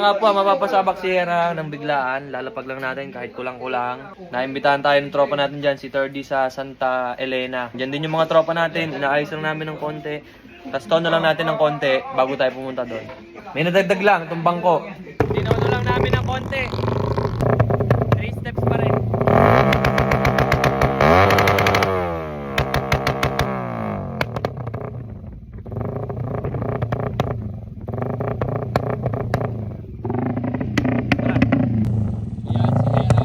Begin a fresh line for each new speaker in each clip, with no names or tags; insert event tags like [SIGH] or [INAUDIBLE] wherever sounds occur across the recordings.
Nga po, mapapasabak si Hera ng biglaan. Lalapag lang natin kahit kulang-kulang. Naimbitahan tayo ng tropa natin dyan, si 3D sa Santa Elena. Diyan din yung mga tropa natin. Inaayos lang namin ng konti. Tapos tono lang natin ng konti bago tayo pumunta doon. May nadagdag lang, itong bangko. Tinono lang namin ng konti. 3 steps pa rin. Yan, si Hera.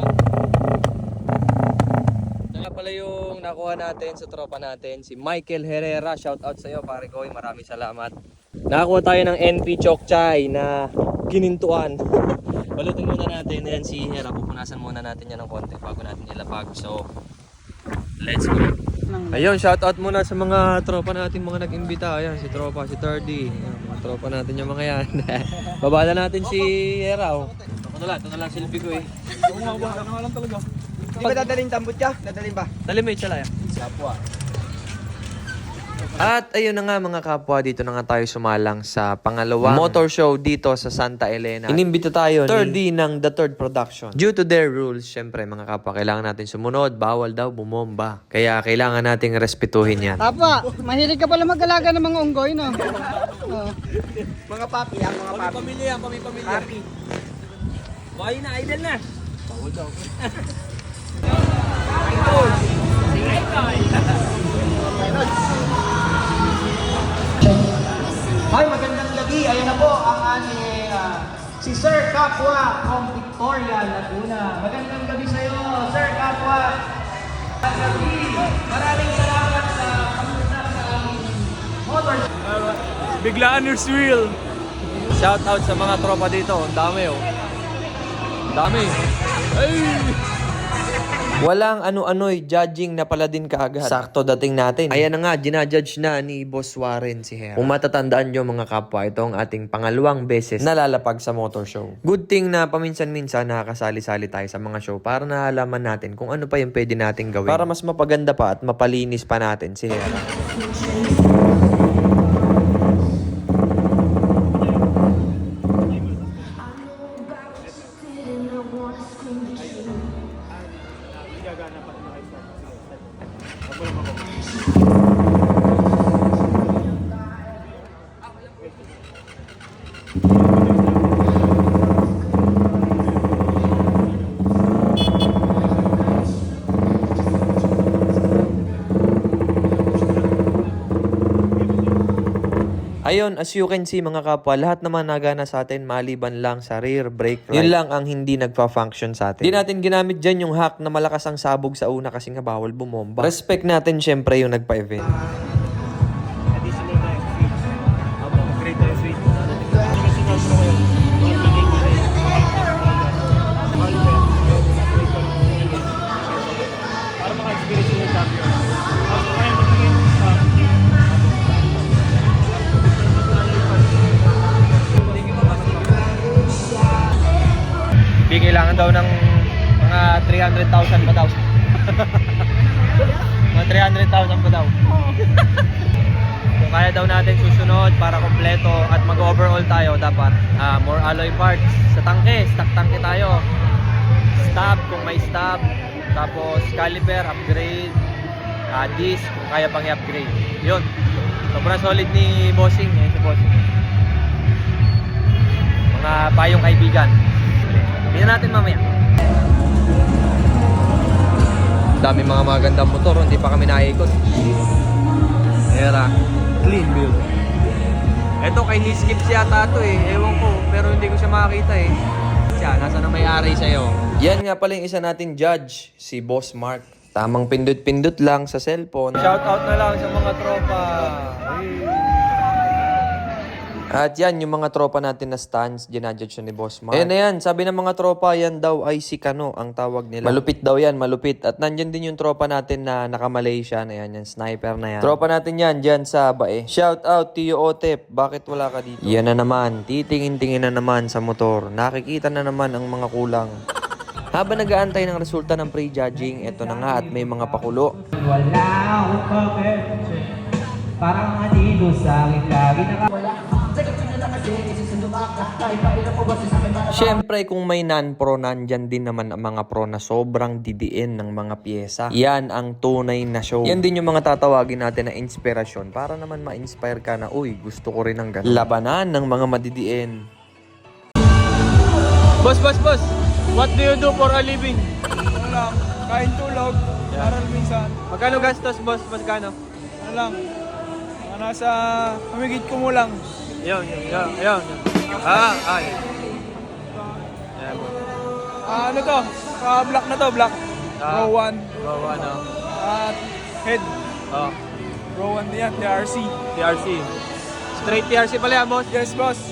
Ito pala yung nakuha natin sa tropa natin, si Michael Herrera. Shout out sa iyo, pare ko. Maraming salamat. Nakakuha tayo ng NP Chok Chai na ginintuan. [LAUGHS] Balutin muna natin yan si Hera. Pupunasan muna natin yan ng konti bago natin ilapag. So, let's go. Ayun, shout out muna sa mga tropa natin mga nag-imbita. Ayan, si tropa, si 30. Ayan, mga tropa natin yung mga yan. [LAUGHS] Babala natin si Hera. Oh. Ito na lang, ito na lang silbi ko eh.
Di ba dadalhin tambot ka? Dadalhin ba?
Dali mo yung chalaya. At ayun na nga mga kapwa, dito na nga tayo sumalang sa pangalawang motor show dito sa Santa Elena. Inimbita tayo third D ng The Third Production. Due to their rules, syempre mga kapwa, kailangan natin sumunod. Bawal daw bumomba. Kaya kailangan nating respetuhin yan.
Tapa, mahilig ka pala mag-alaga ng mga unggoy, no? Oo.
Mga papi, ang mga papi.
Pamilya, kami pamilya.
Papi.
Buhay na, idol na.
Hi, magandang gabi. Ayan na po ang aming ah, si Sir Capua from Victoria, Laguna. Magandang gabi sa iyo, Sir Capua. Magandang gabi. Maraming salamat sa pag-usap sa aming motor.
Biglaan your wheel. Shout out sa mga tropa dito. Ang dami oh. Ang dami. Ay! Walang ano-ano'y judging na pala din kaagad. Sakto dating natin. Ayan na nga, ginajudge na ni Boss Warren si Hera. Kung matatandaan nyo mga kapwa, ito ang ating pangalawang beses nalalapag sa motor show. Good thing na paminsan-minsan nakakasali-sali tayo sa mga show para nalaman natin kung ano pa yung pwede nating gawin. Para mas mapaganda pa at mapalinis pa natin si Hera. Thank you. Ayun, as you can see mga kapwa, lahat naman nagana sa atin maliban lang sa rear brake right. Yun lang ang hindi nagpa-function sa atin. Hindi natin ginamit dyan yung hack na malakas ang sabog sa una kasi nga bawal bumomba. Respect natin syempre yung nagpa-event. Kailangan daw ng mga 300,000 pa daw. [LAUGHS] mga 300,000 pa daw. Kung kaya daw natin susunod para kompleto at mag-overall tayo, dapat ah, more alloy parts sa tangke, stock tangke tayo. Stop kung may stop, tapos caliper, upgrade, ah, disc kung kaya pang i-upgrade. Yun. Sobrang solid ni Bossing, eh, si Bossing. Mga payong kaibigan. Tingnan natin mamaya. Dami mga magandang motor, hindi pa kami naikot. Era, clean build. Ito kay Niskip siya tato eh, ewan ko, pero hindi ko siya makakita eh. Siya, nasa na may-ari sa'yo. Yan nga pala yung isa natin judge, si Boss Mark. Tamang pindot-pindot lang sa cellphone. Shout out na lang sa mga tropa. At yan, yung mga tropa natin na stands, ginadjudge ni Boss Mark. Ayan na yan, sabi ng mga tropa, yan daw ay si Kano ang tawag nila. Malupit daw yan, malupit. At nandyan din yung tropa natin na naka-Malaysia na yan, yung sniper na yan. Tropa natin yan, dyan sa Bae. Shout out to you, Otep. Bakit wala ka dito? Yan na naman, titingin-tingin na naman sa motor. Nakikita na naman ang mga kulang. Habang nag-aantay ng resulta ng pre-judging, eto na nga at may mga pakulo.
Wala akong cover. Parang sa akin lagi naka... Wala.
Siyempre, kung may non-pro, nandyan din naman ang mga pro na sobrang didiin ng mga pyesa. Yan ang tunay na show. Yan din yung mga tatawagin natin na inspirasyon para naman ma-inspire ka na, uy, gusto ko rin ng ganun. Labanan ng mga madidiin. Boss, boss, boss! What do you do for a living?
Ano lang, kain tulog, aral minsan.
Magkano gastos, boss? Magkano?
Ano lang, nasa humigit ko mo lang.
Yun, yun, yun, yun. Ah, ay. Yan, boss.
Ah, ano to? Ah, black na to, black.
Ah.
Row 1.
Wow, ano?
At head.
Oh,
Row 1 yan, TRC.
TRC. Straight TRC pala yan, boss.
Yes, boss.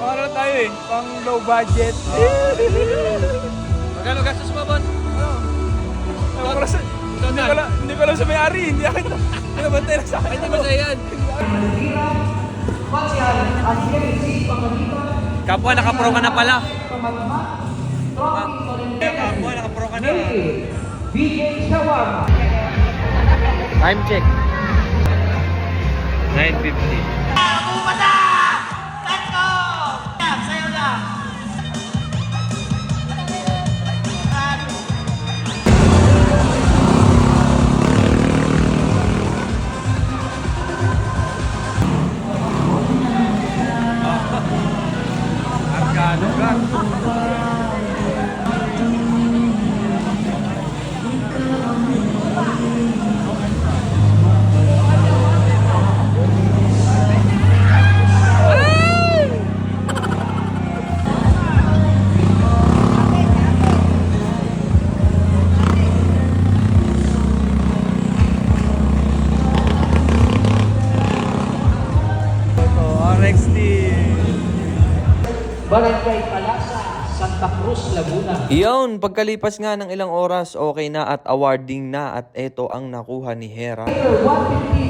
Ano tayo eh, pang low budget. [LAUGHS]
Magkano gastos mo, boss?
Lang sa, hindi ko lang, hindi ko lang sa may-ari, hindi akin to. Pinabantay na sa akin.
Hindi ba yan? [LAUGHS] Kapwa, nakapro ka na pala. Kapwa, nakapro ka na. Time check. 9.50.
Barangay Palasa, Santa Cruz, Laguna.
Iyon, pagkalipas nga ng ilang oras, okay na at awarding na at eto ang nakuha ni Hera.
150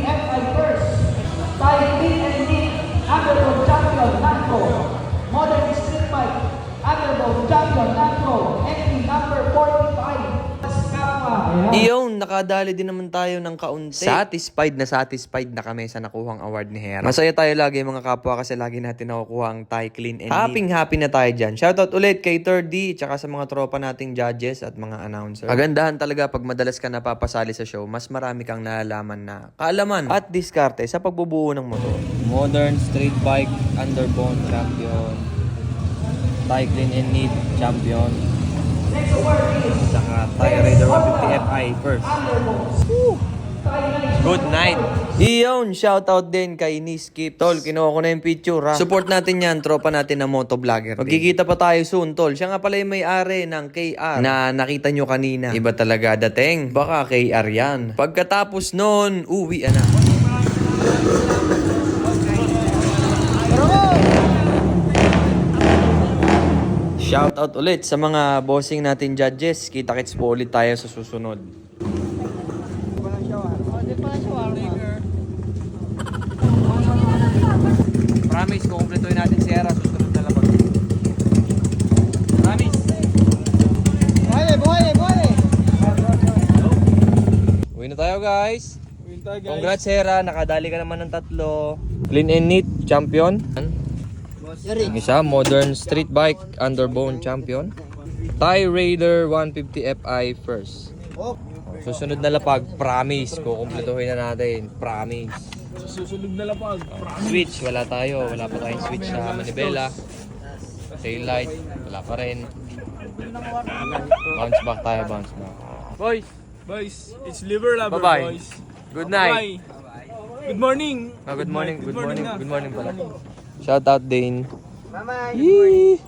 Iyon, nakadali din naman tayo ng kaunti. Satisfied na satisfied na kami sa nakuhang award ni Hera. Masaya tayo lagi mga kapwa kasi lagi natin nakukuha ang Thai Clean and Happy happy na tayo dyan. Shoutout ulit kay 3D tsaka sa mga tropa nating judges at mga announcer. Kagandahan talaga pag madalas ka napapasali sa show, mas marami kang nalalaman na kaalaman at diskarte sa pagbubuo ng motor. Modern Street Bike Underbone Champion. Thai Clean and Neat Champion. Saka Thai Raider 150 Fi first. Good night. Iyon, shoutout din kay Niskip. Tol, kinuha ko na yung picture ha. Support natin yan, tropa natin na motovlogger. Magkikita pa tayo soon, tol. Siya nga pala yung may-ari ng KR na nakita nyo kanina. Iba talaga dating. Baka KR yan. Pagkatapos nun, uwi na. Shoutout ulit sa mga bossing natin judges. Kita-kits po ulit tayo sa susunod. Promise, kukumpletuhin natin si Era susunod na labag. Promise.
Buhay, buhay, buhay.
Uwi na tayo guys.
Win tayo guys.
Congrats Hera, nakadali ka naman ng tatlo. Clean and neat champion. Yung isa, modern street bike underbone champion. Thai Raider 150 Fi first. Susunod na lapag, promise, kukumpletuhin na natin, promise.
Susunod na lapag.
Switch, wala tayo. Wala pa tayong switch sa manibela. Taillight, wala pa rin. Bounce back tayo, bounce back. Boys,
Boys, it's liver lover
Bye-bye.
boys.
good night.
Bye. Good morning.
Ah, good morning, good morning,
na.
good morning pala. Shout out Dane. Bye-bye.